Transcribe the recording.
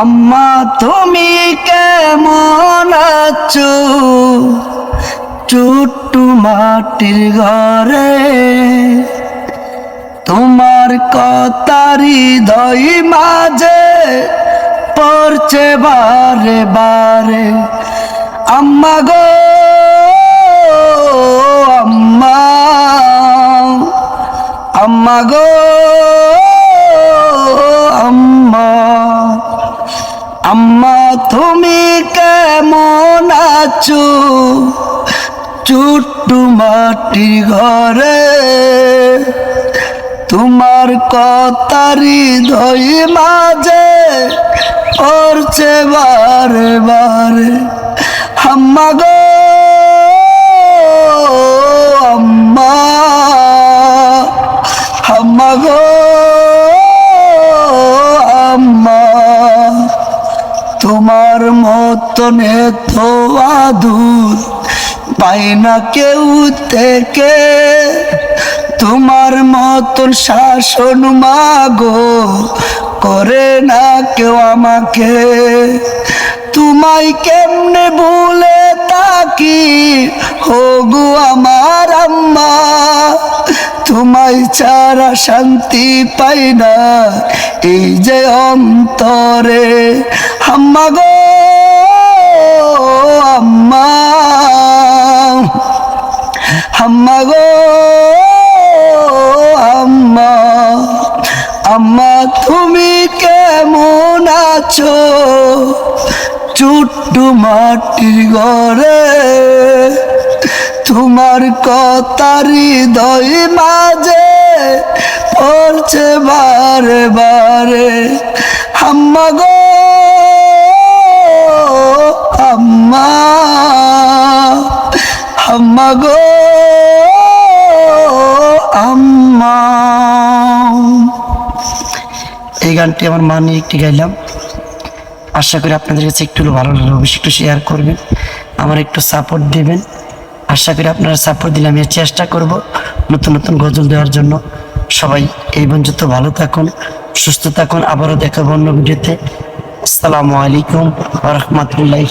আম্মা, তুমি কেমন আছো? চুট্টু মাটির ঘরে। তোমার কথারি দই মাঝে পড়ছে বারে বারে। আম্মা গো, আম্মা আম্মা গো। আম্মা, তুমি কেমন আছো? চুট্টু মাটির ঘরে। তোমার কতারি ধই মাঝে পড়ছে বারে বারে। আম্মা গো মতন এত আদুর পাই না কেউ থেকে। তোমার মতন শাসন মাগো, করে না কেউ আমাকে। তোমায় কেমনে ভুলে তাকি হোগু আমার আম্মা। তোমায় ছাড়া শান্তি পাই না, এই যে অন্তরে। আম্মা গো আম্মা গো, আম্মা আম্মা তুমি কেমন আছো? চুট্টু মাটির ঘরে তোমার কথারি দই মাঝে পড়ছে বারে বারে। আম্মা গো আম্মা গো, আম্মা। এই গানটি আমার মা নিয়ে একটি গাইলাম। আশা করি আপনাদের কাছে একটু ভালো লাগল, অবশ্যই একটু শেয়ার করবেন, আমার একটু সাপোর্ট দেবেন। আশা করি আপনারা সাপোর্ট দিলে আমি চেষ্টা করব নতুন নতুন গজল দেওয়ার জন্য। সবাই এই পর্যন্ত ভালো থাকুন, সুস্থ থাকুন, আবারও দেখাবো অন্য ভিডিওতে। আসসালামু আলাইকুম রহমতুল্লাহ